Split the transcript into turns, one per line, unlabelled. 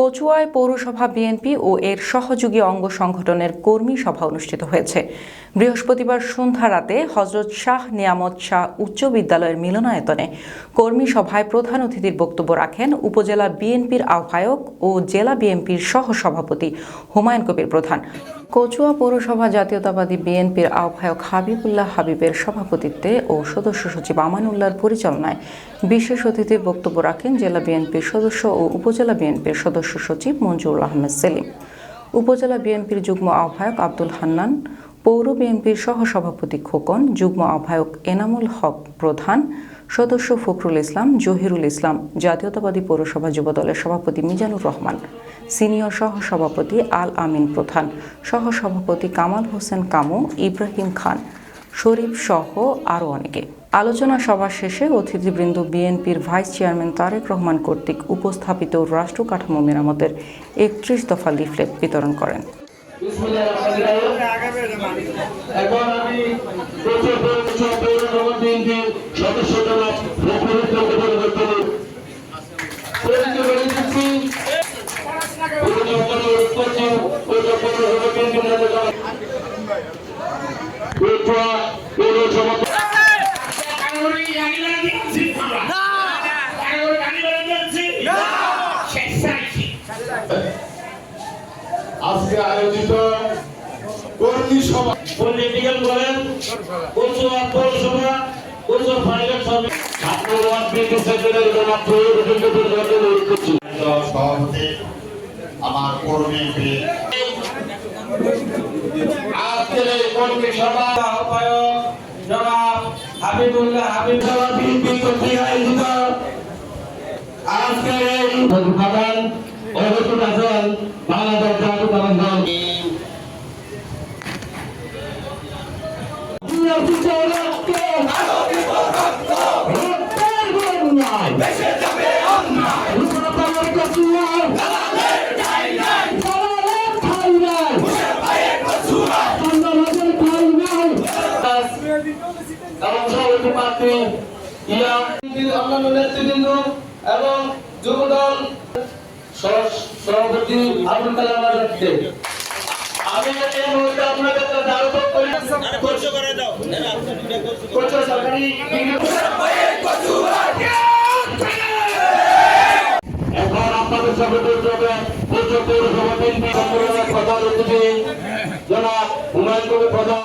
কচুয়ায় পৌরসভা বিএনপি ও এর সহযোগী অঙ্গ সংগঠনের কর্মী সভা অনুষ্ঠিত হয়েছে। বৃহস্পতিবার সন্ধ্যা রাতে হজরত শাহ নিয়ামত শাহ উচ্চ বিদ্যালয়ের মিলনায়তনে কর্মী সভায় প্রধান অতিথির বক্তব্য রাখেন উপজেলা বিএনপির আহ্বায়ক ও জেলা বিএনপির সহ সভাপতি হুমায়ুন কবির প্রধান। কচুয়া পৌরসভা জাতীয়তাবাদী বিএনপির আহ্বায়ক হাবিবুল্লাহ হাবিবের সভাপতিত্বে ও সদস্য সচিব আমানুল্লাহর পরিচালনায় বিশেষ অতিথির বক্তব্য রাখেন জেলা বিএনপির সদস্য ও উপজেলা বিএনপির সদস্য সচিব মঞ্জুরুল আহমেদ সেলিম। উপজেলা বিএনপির যুগ্ম আহ্বায়ক আব্দুল হান্নান, পৌর বিএনপির সহসভাপতি খোকন, যুগ্ম আহ্বায়ক এনামুল হক প্রধান, সদস্য ফখরুল ইসলাম, জহিরুল ইসলাম, জাতীয়তাবাদী পৌরসভা যুবদলের সভাপতি মিজানুর রহমান, সিনিয়র সহসভাপতি আল আমিন প্রধান, সহসভাপতি কামাল হোসেন কামু, ইব্রাহিম খান, শরীফ সহ আরও অনেকে। আলোচনা সভা শেষে অতিথিবৃন্দ বিএনপির ভাইস চেয়ারম্যান তারেক রহমান কর্তৃক উপস্থাপিত রাষ্ট্র কাঠামো মেরামতের একত্রিশ দফা লিফলেট বিতরণ করেন।
আজকে আয়োজিত কর্মী সভা। পলিটিক্যাল করেন পৌরসভা পৌরসভা পৌরসভা ফাইনাল সভা। ছাত্র ওয়ার্ড সেক্রেটারি জনাব প্রয়োগ হোসেনকে পরিবর্তন অনুরোধ করছি।
সভাপতি আমার কর্মী
আজকের এই কর্মী সভা আহ্বায়ক জনাব হাবিবুল্লাহ হাবিব সভা বিএনপি কর্তৃক আয়োজিত। আজকের এই উদ্বোধন অবসর আছেন বাংলাদেশ অন্যান্য নেতৃবৃন্দ এবং যুবদল সভাপতি আবুল কালাম আজাদকে কোচ সরকারি এখন আপনাদের সাথে পরিচয় কোচ পৌরসভা বিএনপি সম্মেলনের প্রধান অতিথি জনাব হুমায়ুন কবির প্রধান